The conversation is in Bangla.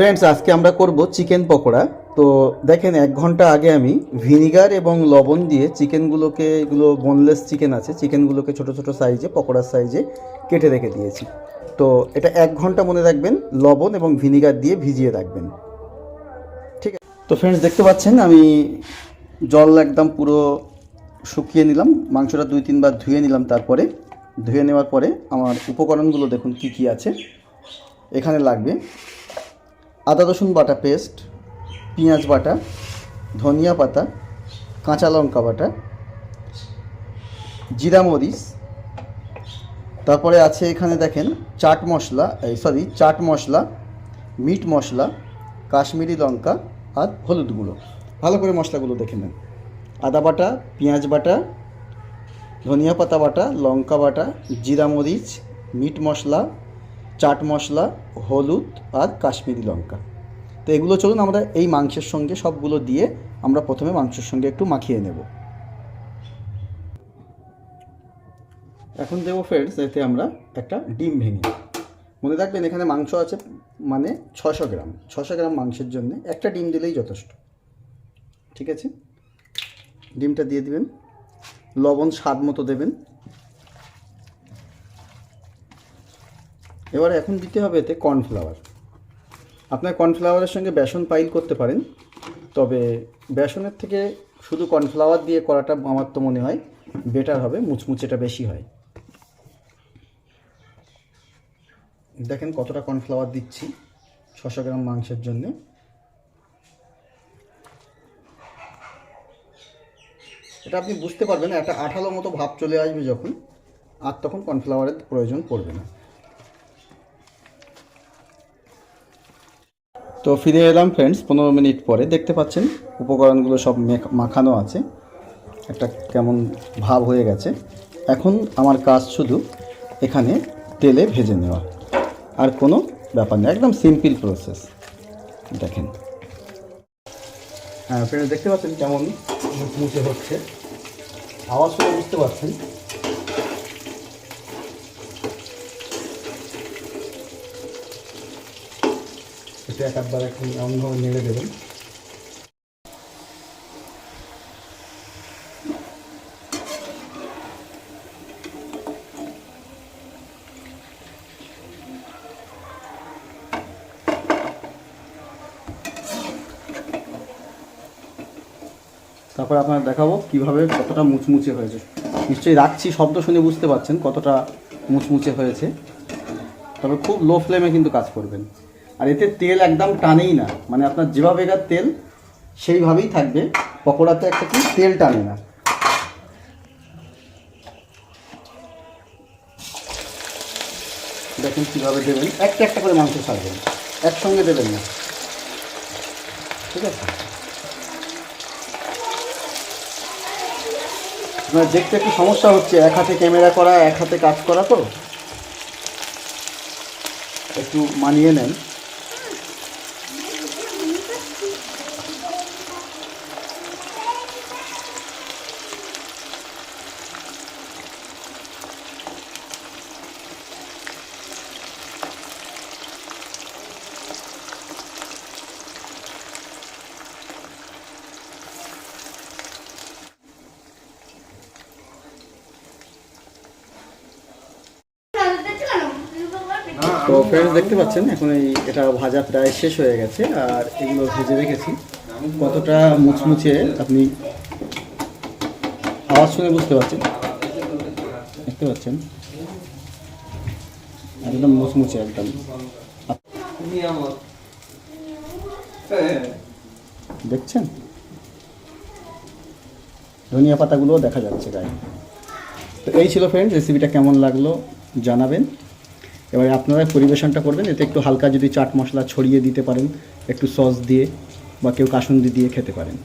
ফ্রেন্ডস আজকে আমরা করব চিকেন পকোড়া। তো দেখেন, এক ঘণ্টা আগে আমি ভিনিগার এবং লবণ দিয়ে চিকেনগুলোকে, এগুলো বোনলেস চিকেন আছে, চিকেনগুলোকে ছোট ছোট সাইজে পকোড়ার সাইজে কেটে রেখে দিয়েছি। তো এটা এক ঘণ্টা মনে রাখবেন, লবণ এবং ভিনিগার দিয়ে ভিজিয়ে রাখবেন। ঠিক আছে? তো ফ্রেন্ডস দেখতে পাচ্ছেন, আমি জল একদম পুরো শুকিয়ে নিলাম। মাংসটা দুই তিনবার ধুয়ে নিলাম তারপরে। ধুয়ে নেওয়ার পরে আমার উপকরণগুলো দেখুন কি কি আছে। এখানে লাগবে আদা রসুন বাটা পেস্ট, পেঁয়াজ বাটা, ধনিয়া পাতা, কাঁচা লঙ্কা বাটা, জিরা মরিচ, তারপরে আছে এখানে দেখেন চাট মশলা, এই সরি চাট মশলা, মিট মশলা, কাশ্মীরি লঙ্কা আর হলুদ গুঁড়ো। ভালো করে মশলাগুলো দেখে নেন। আদা বাটা, পেঁয়াজ বাটা, ধনিয়া পাতা বাটা, লঙ্কা বাটা, জিরা মরিচ, মিট মশলা চাট মশলা, হলুদ আর কাশ্মীরি লঙ্কা। তো এগুলো চলুন আমরা এই মাংসের সঙ্গে সবগুলো দিয়ে আমরা প্রথমে মাংসের সঙ্গে একটু মাখিয়ে নেব। এখন দেবো ফ্রেন্ডস এতে আমরা একটা ডিম ভেঙে মনে রাখবেন এখানে মাংস আছে মানে ছশো গ্রাম। ছশো গ্রাম মাংসের জন্য একটা ডিম দিলেই যথেষ্ট। ঠিক আছে? ডিমটা দিয়ে দিবেন। লবণ স্বাদ মতো দেবেন। এবার এখন দিতে হবে এতে কর্নফ্লাওয়ার। আপনার কর্নফ্লাওয়ারের সঙ্গে বেসন পাইল করতে পারেন, তবে বেসনের থেকে শুধু কর্নফ্লাওয়ার দিয়ে করাটা আমার তো মনে হয় বেটার হবে, মুচমুচেটা বেশি হয়। দেখেন কতটা কর্নফ্লাওয়ার দিচ্ছি ছশো গ্রাম মাংসের জন্যে। এটা আপনি বুঝতে পারবেন, একটা আঠালো মতো ভাব চলে আসবে যখন, আর তখন কর্নফ্লাওয়ারের প্রয়োজন পড়বে না। তো ফিরে এলাম ফ্রেন্ডস পনেরো মিনিট পরে। দেখতে পাচ্ছেন, উপকরণগুলো সব মেখ- মাখানো আছে। একটা কেমন ভাব হয়ে গেছে। এখন আমার কাজ শুধু এখানে তেলে ভেজে নেওয়া। আর কোনো ব্যাপার নেই একদম সিম্পল প্রসেস দেখেন। হ্যাঁ ফ্রেন্ডস দেখতে পাচ্ছেন কেমন মুচমুচে হচ্ছে। আওয়াজ শুনে বুঝতে পারছেন। এটা এমনভাবে নেড়ে দেবেন। তারপর আপনার দেখাবো কীভাবে কতটা মুচমুচে হয়েছে। নিশ্চয়ই রাখছি শব্দ শুনে বুঝতে পারছেন কতটা মুচমুচে হয়েছে। তবে খুব লো ফ্লেমে কিন্তু কাজ করবেন। আর এতে তেল একদম টানেই না। মানে আপনার যেভাবে এগার তেল, সেইভাবেই থাকবে। পকোড়াতে একটা কি, তেল টানে না। দেখুন কীভাবে দেবেন। একটা একটা করে মাংস ছাড়বেন। একসঙ্গে দেবেন না। ঠিক আছে? আপনার দেখতে একটু সমস্যা হচ্ছে। এক হাতে ক্যামেরা করা, এক হাতে কাজ করা তো। একটু মানিয়ে নেন। তো ফ্রেন্ডস দেখতে পাচ্ছেন, এখন এই এটা ভাজা প্রায় শেষ হয়ে গেছে, আর এগুলো ভেজে রেখেছি। কতটা মুচমুচে আপনি আওয়াজ শুনে বুঝতে পারছেন? দেখতে পাচ্ছেন? একদম মুচমুচে, একদম। দেখছেন? ধনিয়া পাতাগুলোও দেখা যাচ্ছে গায়ে। তো এই ছিল ফ্রেন্ডস রেসিপিটা কেমন লাগল জানাবেন। এবারে আপনারা পরিবেশনটা করবেন, এতে একটু হালকা যদি চাট মশলা ছড়িয়ে দিতে পারেন, একটু সস দিয়ে বা কেউ কাসুন্দি দিয়ে খেতে পারেন।